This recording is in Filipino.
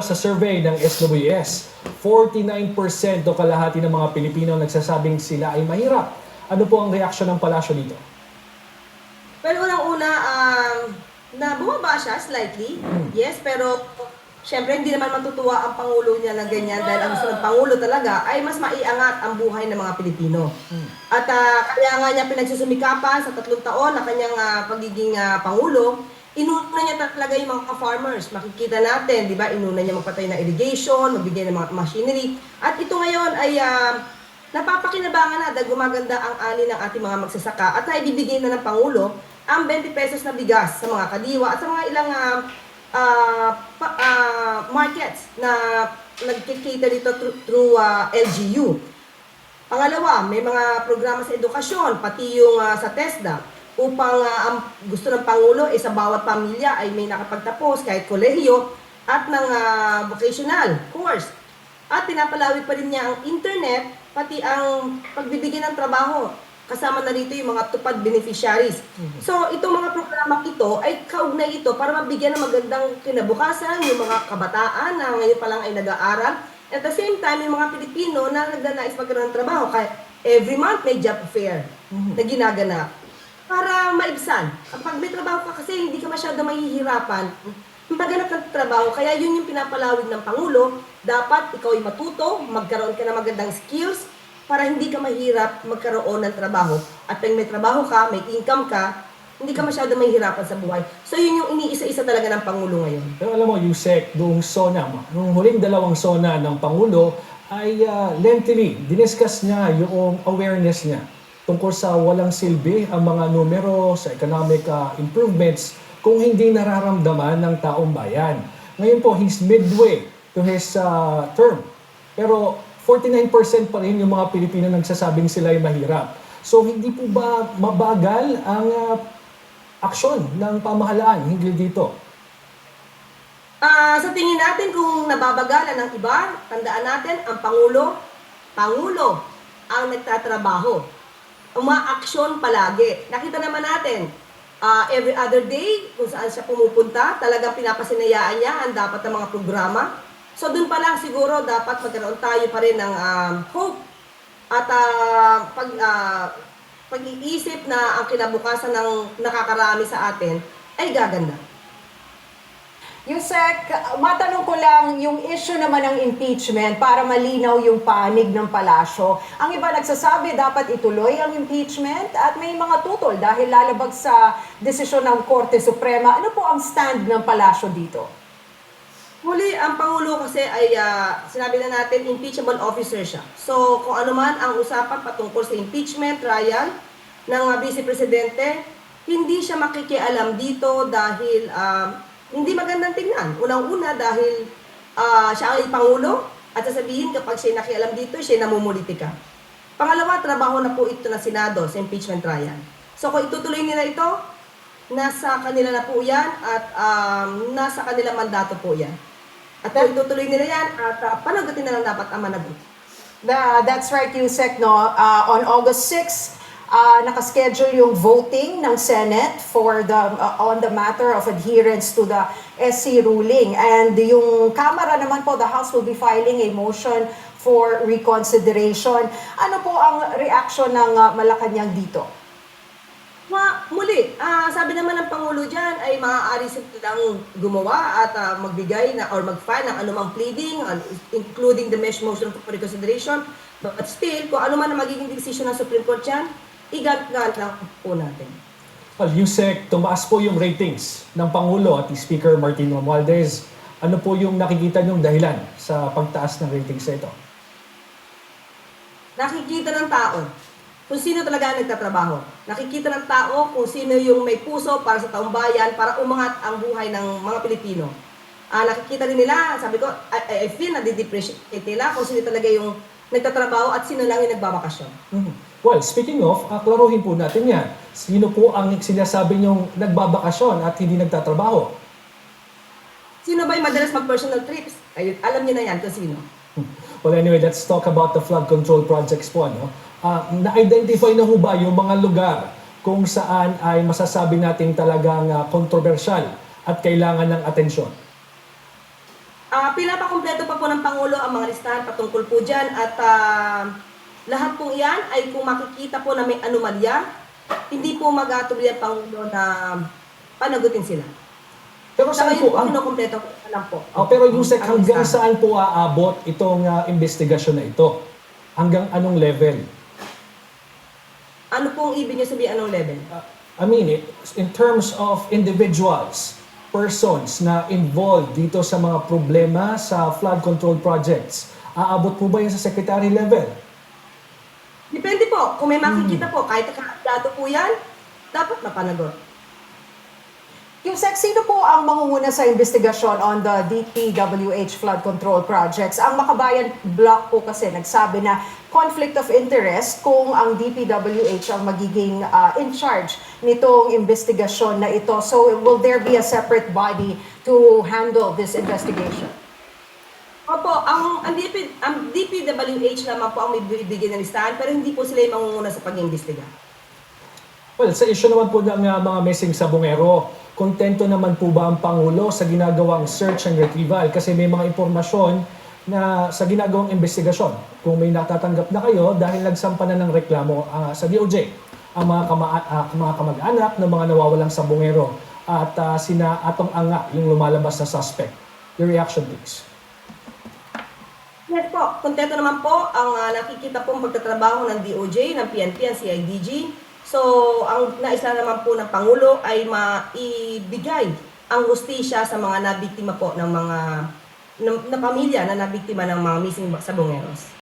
Sa survey ng SWS, 49% o kalahati ng mga Pilipino nagsasabing sila ay mahirap. Ano po ang reaksyon ng palasyo dito? Well, unang-una, um, na bumaba siya slightly. Yes, pero syempre hindi naman matutuwa ang Pangulo niya na ganyan dahil ang gusto ng Pangulo talaga ay mas maiangat ang buhay ng mga Pilipino. At ah, kaya nga niya pinagsusumikapan sa tatlong taon na kanyang ah, pagiging ah, Pangulo, inuna niya talaga yung mga farmers. Makikita natin, di ba, inuna niya magpatay ng irrigation, magbigay ng mga machinery. At ito ngayon ay ah, napapakinabangan na dahil gumaganda ang ani ng ating mga magsasaka at naibibigay na ng Pangulo ang 20 pesos na bigas sa mga kadiwa at sa mga ilang ah, pa- ah, markets na nagkikita dito through, through ah, LGU. Pangalawa, may mga programa sa edukasyon, pati yung ah, sa TESDA, upang ah, ang gusto ng Pangulo ay sa bawat pamilya ay may nakapagtapos kahit kolehiyo at ng ah, vocational course. At pinapalawig pa rin niya ang internet, pati ang pagbibigay ng trabaho. Kasama na rito yung mga tupad beneficiaries. So, itong mga programa ito ay kaugnay ito para mabigyan ng magandang kinabukasan yung mga kabataan na ngayon pa lang ay nag-aaral. At the same time, yung mga Pilipino na nagnanais magkaroon ng trabaho. Kaya every month may job fair na ginaganap para maibsan. Pag may trabaho ka kasi hindi ka masyado mahihirapan, maghanap ng trabaho. Kaya yun yung pinapalawig ng Pangulo. Dapat ikaw ay matuto, magkaroon ka ng magandang skills para hindi ka mahirap magkaroon ng trabaho. At pag may trabaho ka, may income ka, hindi ka masyado mahihirapan sa buhay. So yun yung iniisa-isa talaga ng Pangulo ngayon. Pero alam mo, Yusek, noong SONA, noong huling dalawang SONA ng Pangulo, ay uh, lengthily, diniscuss niya yung awareness niya tungkol sa walang silbi ang mga numero sa economic ah, improvements kung hindi nararamdaman ng taong bayan. Ngayon po, he's midway to his ah, term. Pero 49% pa rin yung mga Pilipino nagsasabing sila ay mahirap. So hindi po ba mabagal ang ah, aksyon ng pamahalaan hinggil dito? Ah, sa tingin natin kung nababagalan ng iba, tandaan natin ang pangulo, pangulo ang nagtatrabaho. Umaaksyon palagi. Nakita naman natin, ah, every other day, kung saan siya pumupunta, talagang pinapasinayaan niya ang dapat ng mga programa. So dun pa lang siguro dapat magkaroon tayo pa rin ng um, hope at ah, pag ah, pag-iisip na ang kinabukasan ng nakakarami sa atin ay gaganda. Yusek, matanong ko lang yung issue naman ng impeachment para malinaw yung panig ng palasyo. Ang iba nagsasabi dapat ituloy ang impeachment at may mga tutol dahil lalabag sa desisyon ng Korte Suprema. Ano po ang stand ng palasyo dito? Huli, ang Pangulo kasi ay ah, sinabi na natin impeachable officer siya. So kung ano man ang usapan patungkol sa impeachment trial ng uh, Vice Presidente, hindi siya makikialam dito dahil ah, hindi magandang tingnan. Unang-una dahil ah, siya ay Pangulo at sasabihin kapag siya nakialam dito, siya namumulitika. Pangalawa, trabaho na po ito na Senado sa impeachment trial. So kung itutuloy nila ito, nasa kanila na po yan at um, nasa kanila mandato po yan. At kung itutuloy nila yan, at uh, panagutin na lang dapat ang managot. The, that's right, Yusek, no? Uh, on August 6, uh, nakaschedule yung voting ng Senate for the uh, on the matter of adherence to the SC ruling. And yung Kamara naman po, the House will be filing a motion for reconsideration. Ano po ang reaction ng uh, Malacanang dito? Ma, muli, ah, sabi naman ng Pangulo dyan ay maaari silang gumawa at ah, magbigay na or mag-file ng anumang pleading, including the mesh motion for reconsideration. But still, kung ano man ang magiging decision ng Supreme Court dyan, igagat lang po natin. Well, Yusek, tumaas po yung ratings ng Pangulo at Speaker Martin Romualdez. Ano po yung nakikita niyong dahilan sa pagtaas ng ratings na ito? nakikita ng tao kung sino talaga ang nagtatrabaho. Nakikita ng tao kung sino yung may puso para sa taong bayan, para umangat ang buhay ng mga Pilipino. Ah, nakikita din nila, sabi ko, I, I feel na di-depreciate nila kung sino talaga yung nagtatrabaho at sino lang yung nagbabakasyon. Mhm. Well, speaking of, uh, klaruhin po natin yan. Sino po ang sinasabi niyong nagbabakasyon at hindi nagtatrabaho? Sino ba yung madalas mag-personal trips? Ayun, alam niyo na yan kung sino. Well, anyway, let's talk about the flood control projects po. No? Ah, na-identify na ho ba yung mga lugar kung saan ay masasabi natin talagang ah, controversial at kailangan ng atensyon? Ah, pinapakumpleto pa po ng Pangulo ang mga listahan patungkol po dyan at ah, lahat po iyan ay kung makikita po na may anomalya, hindi po mag-atuloy ang Pangulo na panagutin sila. Pero saan po ang kinukumpleto ko lang po. Oh, pero Yusek, Ang hanggang saan po aabot itong ah, investigasyon na ito? Hanggang anong level? Ano pong ibig niyo sabihin anong level? Uh, I mean, it, in terms of individuals, persons na involved dito sa mga problema sa flood control projects, aabot po ba yan sa secretary level? Po. Kung may makikita po, kahit dato po yan, dapat mapanagot. Yusek, sino po ang mangunguna sa investigasyon on the DPWH flood control projects? Ang Makabayan Block po kasi nagsabi na conflict of interest kung ang DPWH ang magiging ah, in charge nitong investigasyon na ito. So will there be a separate body to handle this investigation? Opo, ang, ang, DP, ang DPWH naman po ang may bibigyan ng listahan, pero hindi po sila yung mangunguna sa pag-imbestiga. Well, sa issue naman po ng uh, mga missing sabongero, kontento naman po ba ang Pangulo sa ginagawang search and retrieval? Kasi may mga impormasyon na sa ginagawang investigasyon, kung may natatanggap na kayo dahil nagsampa na ng reklamo ah, sa DOJ, ang mga, kama- ah, mga kamag-anak ng mga nawawalang sabongero at ah, sina Atong Anga, yung lumalabas na suspect. Your reaction, please. Po, kontento naman po ang ah, nakikita pong pagtatrabaho ng DOJ, ng PNP, ang CIDG. So, ang naisa naman po ng Pangulo ay maibigay ang hustisya sa mga nabiktima po ng mga ng, na pamilya na nabiktima ng mga missing sabongeros.